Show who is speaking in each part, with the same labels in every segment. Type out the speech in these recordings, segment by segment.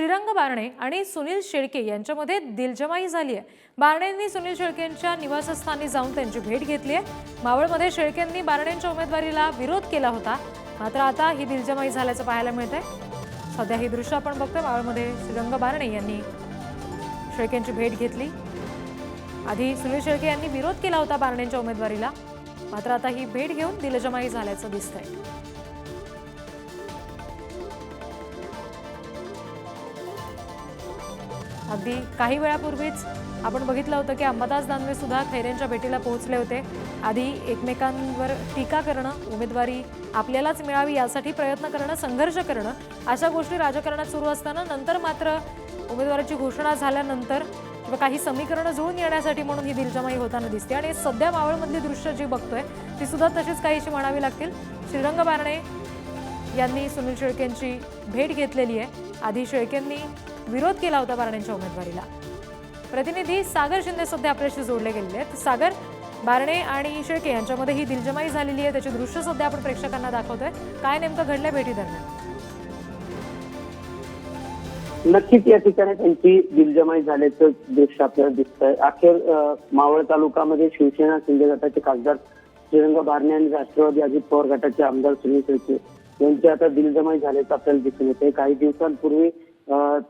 Speaker 1: श्रीरंग बारणे आणि सुनील शेळके यांच्यामध्ये दिलजमाई झाली आहे. बारणेंनी सुनील शेळकेंच्या निवासस्थानी जाऊन त्यांची भेट घेतली आहे. मावळमध्ये शेळकेंनी बारणेंच्या उमेदवारीला विरोध केला होता. मात्र आता ही दिलजमाई झाल्याचं पाहायला मिळतंय. सध्या ही दृश्य आपण बघतोय. मावळमध्ये श्रीरंग बारणे यांनी शेळकेंची भेट घेतली. आधी सुनील शेळके यांनी विरोध केला होता बारणेंच्या उमेदवारीला. मात्र आता ही भेट घेऊन दिलजमाई झाल्याचं दिसतंय. अगदी काही वेळापूर्वीच आपण बघितलं होतं की अंबादास दानवे सुद्धा खैरेंच्या भेटीला पोहोचले होते. आधी एकमेकांवर टीका करणं उमेदवारी आपल्यालाच मिळावी यासाठी प्रयत्न करणं संघर्ष करणं अशा गोष्टी राजकारणात सुरू असताना नंतर मात्र उमेदवाराची घोषणा झाल्यानंतर किंवा काही समीकरणं जुळून येण्यासाठी म्हणून ही दिलजमाई होताना दिसते. आणि सध्या मावळमधली दृश्य जी बघतोय ती सुद्धा तशीच काहीशी म्हणावी लागतील. श्रीरंग बारणे यांनी सुनील शेळकेंची भेट घेतलेली आहे. आधी शेळकेंनी विरोध केला होता बारणेंच्या उमेदवारीला. प्रतिनिधी सागर शिंदे सध्या आपल्याशी जोडले गेलेले आहेत. सागर बारणे आणि शेळके यांच्यामध्ये ही दिलजमाई झालेली आहे. त्याचे दृश्य सध्या आपण प्रेक्षकांना दाखवतोय. काय नेमकं घडलं भेटी दरम्यान?
Speaker 2: नक्कीच या ठिकाणी त्यांची दिलजमाई झाल्याचं दृश्य आपल्याला दिसतंय. अखेर मावळ तालुकामध्ये शिवसेना शिंदे गटाचे खासदार श्रीरंगा बारणे आणि राष्ट्रवादी अजित पवार गटाचे आमदार सुनील शेळके यांची आता दिलजमाई झाल्याचं आपल्याला दिसून येते काही दिवसांपूर्वी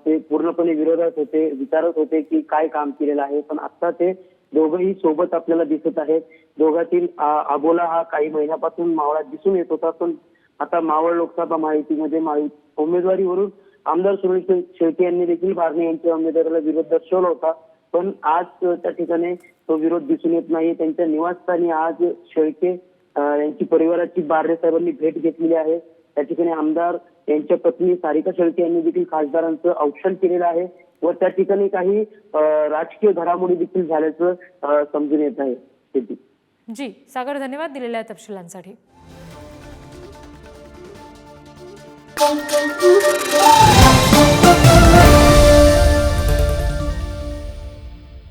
Speaker 2: ते पूर्णपणे विरोधात होते विचारत होते की काय काम केलेलं आहे. पण आता ते दोघंही सोबत आपल्याला दिसत आहेत. दोघातील आ- अबोला हा काही महिन्यापासून मावळात दिसून येत होता. पण आता मावळ लोकसभा माहितीमध्ये उमेदवारीवरून आमदार सुनील शेळके यांनी देखील बारणे यांच्या उमेदवाराला विरोध दर्शवला होता. पण आज त्या ठिकाणी तो विरोध दिसून येत नाही. त्यांच्या निवासस्थानी आज शेळके यांची परिवाराची बारणे साहेबांनी भेट घेतलेली आहे. त्या ठिकाणी आमदार यांच्या पत्नी सारिका शेळके यांनी देखील खासदारांचं औक्षण केलेलं आहे व त्या ठिकाणी काही राजकीय घडामोडी देखील झाल्याचं समजून येत आहे.
Speaker 1: जी सागर धन्यवाद दिलेल्या तपशिलांसाठी.